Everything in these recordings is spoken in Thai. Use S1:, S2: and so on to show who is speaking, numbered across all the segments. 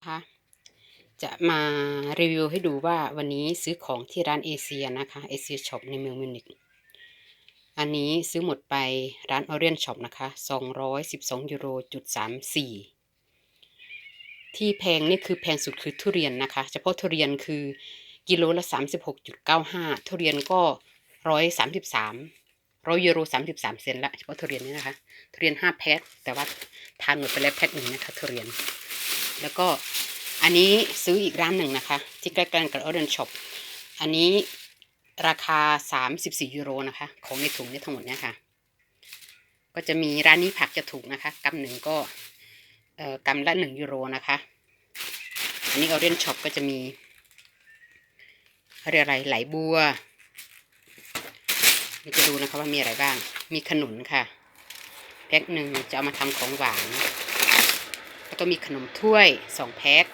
S1: นะคะจะมารีวิวให้ดูว่าวันนี้ซื้อของที่ร้านเอเชียนะคะเอเชียช็อปในเมืองมิวนิกอันนี้ซื้อหมดไปร้านออเรียนช็อปนะคะ 212ยูโรจุด34 ที่แพงนี่คือแพงสุดคือทุเรียนนะคะ เฉพาะทุเรียนคือกิโลละ 36.95 ทุเรียนก็ 133ร้อยยูโร33เซนละเฉพาะทุเรียนนี่นะคะทุเรียน5แพ็คแต่ว่าทานหมดไปแล้วแพ็คหนึ่งนะคะทุเรียน แล้วก็อันนี้ซื้ออีกร้านหนึ่งนะคะ ที่ใกล้ๆกับออเรนช็อปอันนี้ราคา 34 ยูโรนะคะ ของในถุงนี้ทั้งหมดเนี่ยค่ะ ก็จะมีร้านนี้ผักจะถูกนะคะกำหนึ่งก็เอ่อกำละหนึ่งยูโรนะคะ อันนี้ออเรนช็อปก็จะมีเรียกอะไรไหลบัวเดี๋ยวจะดูนะคะว่ามีอะไรบ้าง มีขนุนค่ะ แพ็คหนึ่งจะเอามาทำของหวาน ก็มีขนมถ้วยสองแพ็ค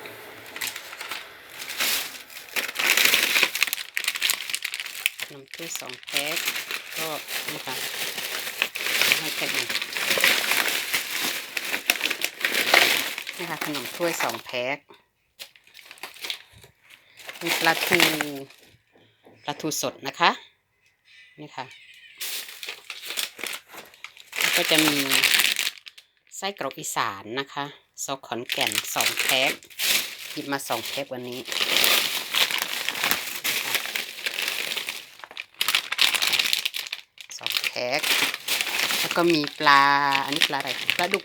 S1: ขนมถ้วยสองแพ็คก็นี่ค่ะให้แพ็คหนึ่งนี่ค่ะขนมถ้วยสองแพ็คมีปลาทูปลาทูสดนะคะนี่ค่ะ ก็จะมี ไส้กรอกอีสานนะคะซอกขอนแก่นสองแพ็คหยิบมาสองแพ็ควันนี้ สองแพ็คแล้วก็มีปลา อันนี้ปลาอะไรปลาดุก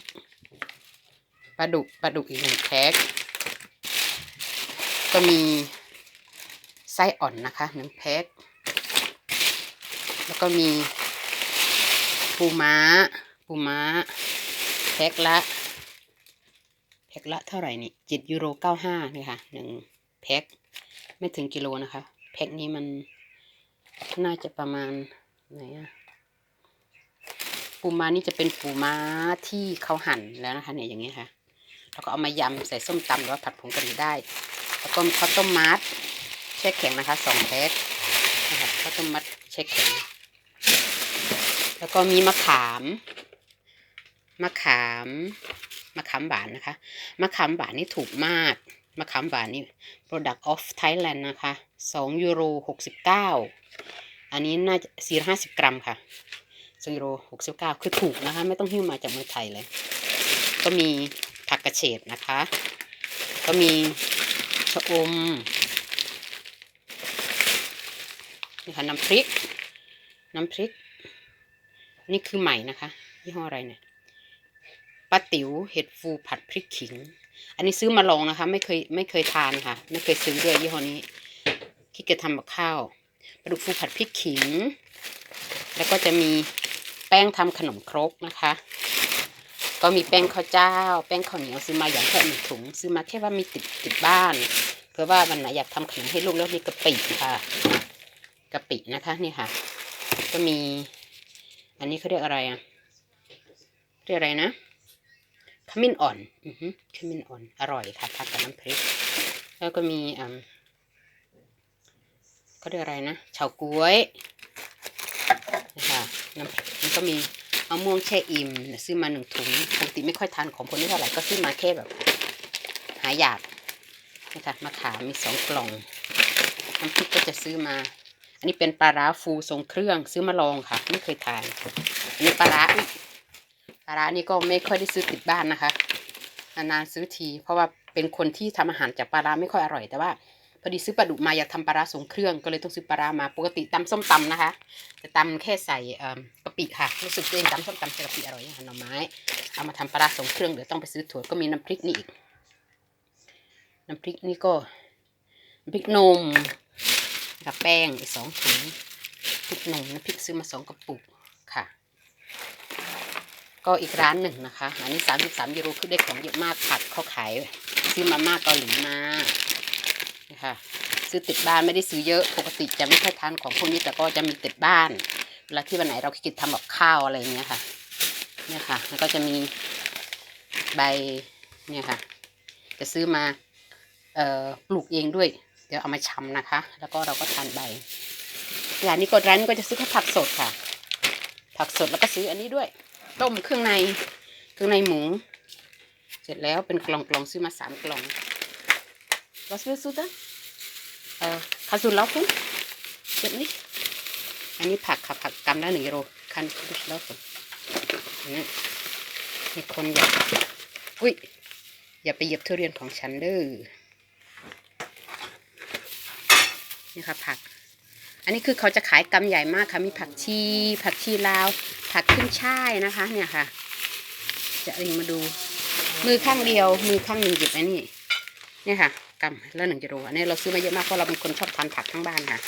S1: ปลาดุกปลาดุกอีกหนึ่งแพ็คก็มีไส้อ่อนนะคะหนึ่งแพ็คแล้วก็มีปูม้าปูม้า พ็คละแพ็คละเท่าไหร่นี่เจ็ดยูโรเก้าห้านี่ค่ะหนึ่งแพ็คไม่ถึงกิโลนะคะแพ็คนี้มันน่าจะประมาณไหนอะปูม้านี่จะเป็นปูม้าที่เขาหั่นแล้วนะคะเนี่ยอย่างเงี้ยค่ะแล้วก็เอามายำใส่ส้มตำหรือว่าผัดผงกะหรี่ได้ แล้วก็มีข้าวต้มมัดแช่แข็งนะคะสองแพ็คนะคะข้าวต้มมัดแช่แข็ง แล้วก็มีมะขาม มะขามมะขามหวานนะคะมะขามหวานนี่ถูกมากมะขามหวานนี่ product of Thailand นะคะสองยูโรหกสิบเก้าอันนี้น่าจะสี่ห้าสิบกรัมค่ะสองยูโรหกสิบเก้าคือถูกนะคะ ไม่ต้องหิ้วมาจากเมืองไทยเลย ก็มีผักกระเฉดนะคะ ก็มีชะอมนี่ค่ะน้ำพริก น้ำพริก นี่คือใหม่นะคะยี่ห้ออะไรเนี่ย ป้าติ๋วเห็ดฟูผัดพริกขิง อันนี้ซื้อมาลองนะคะ ไม่เคยไม่เคยทานค่ะ ไม่เคยซื้อด้วยยี่ห้อนี้คิดจะทำกับข้าวปลาดุกฟูผัดพริกขิง แล้วก็จะมีแป้งทำขนมครกนะคะ ก็มีแป้งข้าวเจ้า แป้งข้าวเหนียวซื้อมาอย่างแค่หนึ่งถุง ซื้อมาแค่ว่ามีติดติดบ้านเพื่อว่าวันไหนอยากทำขนมให้ลูกแล้วมีกะปิค่ะกะปินะคะนี่ค่ะ ก็มี อันนี้เขาเรียกอะไรอะเรียกอะไรนะ ขมิ้นอ่อนอือฮึขมิ้นอ่อน อร่อยค่ะทานกับน้ำพริก แล้วก็มีอ่าเขาเรียกอะไรนะเฉาก๊วยนะคะน้ำมันก็มีมะม่วงแช่อิ่มซื้อมาหนึ่งถุงปกติไม่ค่อยทานของคนนี้เท่าไหร่ก็ซื้อมาแค่แบบ หายากนะคะมะขามมีสองกล่องน้ำพริกก็จะซื้อมา อันนี้เป็นปลาร้าฟูทรงเครื่องซื้อมาลองค่ะ ไม่เคยทานอันนี้ปลาร้าปลา ร้านี่ก็ไม่ค่อยได้ซื้อติดบ้านนะคะนานๆซื้อที เพราะว่าเป็นคนที่ทำอาหารจากปลาร้าไม่ค่อยอร่อยแต่ว่าพอดีซื้อปลาดุกมาอยากทำปลาร้าทรงเครื่องก็เลยต้องซื้อปลาร้ามาปกติตำส้มตำนะคะ จะตำแค่ใส่กะปิค่ะรู้สึกตัวเองตำส้มตำใส่กะปิอร่อยอย่างหน่อไม้เอามาทำปลาร้าทรงเครื่องเดี๋ยวต้องไปซื้อถั่วก็มีน้ำพริกนี่อีกน้ำพริกนี่ก็น้ำพริกนมกับแป้งอีกสองถุงพริกนมน้ำพริกซื้อมาสองกระปุก ก็อีกร้านหนึ่งนะคะ อันนี้สามสิบสามยูโรคือได้ของเยอะมากผัดเขาขายซื้อมาม่าเกาหลีมานะคะซื้อติดบ้านไม่ได้ซื้อเยอะปกติจะไม่ค่อยทานของพวกนี้แต่ก็จะมีติดบ้านเวลาที่วันไหนเราขี้เกียจทำกับข้าวอะไรอย่างเงี้ยค่ะเนี่ยค่ะแล้วก็จะมีใบเนี่ยค่ะ จะซื้อมาเอ่อปลูกเองด้วย เดี๋ยวเอามาชำนะคะ แล้วก็เราก็ทานใบร้านนี้ก็ร้านนี้ก็จะซื้อแค่ผักสดค่ะ ผักสดแล้วก็ซื้ออันนี้ด้วย ต้มเครื่องในเครื่องในหมู เสร็จแล้วเป็นกล่องกล่องซื้อมาสามกล่อง Was willst du da? Äh, kannst du laufen? Geht nicht? อันนี้ผักค่ะผักกำละหนึ่งกิโลคันดูแล้วสินี่มีคนอยากอุ้ยอย่าไปเหยียบทุเรียนของฉันเด้อนี่ค่ะผัก อันนี้คือเขาจะขายกำใหญ่มากค่ะ มีผักชี ผักชีลาว ผักขึ้นช่ายนะคะ เนี่ยค่ะ จะเองมาดู มือข้างเดียว มือข้างหนึ่งหยิบอันนี้ เนี่ยค่ะกำละหนึ่งกิโลอันนี้เราซื้อมาเยอะมากเพราะเราเป็นคนชอบทานผักทั้งบ้านค่ะ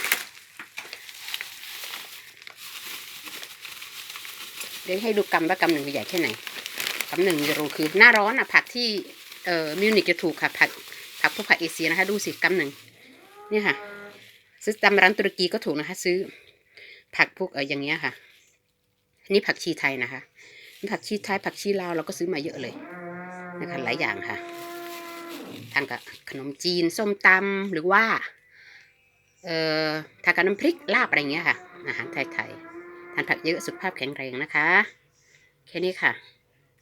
S1: เดี๋ยวให้ดูกำว่ากำหนึ่งใหญ่แค่ไหนกำหนึ่งยูโรคือ หน้าร้อนอะผักที่เอ่อมิวนิกจะถูกค่ะผักผักพวกผักเอเชียนะคะ ดูสิกำหนึ่งเนี่ยค่ะ ซื้อตามร้านตุรกีก็ถูกนะคะ ซื้อผักพวกเอออย่างเงี้ยค่ะ นี่ผักชีไทยนะคะ ผักชีไทยผักชีลาวเราก็ซื้อมาเยอะเลยนะคะหลายอย่างค่ะทานกับขนมจีนส้มตำหรือว่า เอ่อทานกับน้ำพริกลาบอะไรเงี้ยค่ะ อาหารไทยๆทานผักเยอะสุขภาพแข็งแรงนะคะ แค่นี้ค่ะ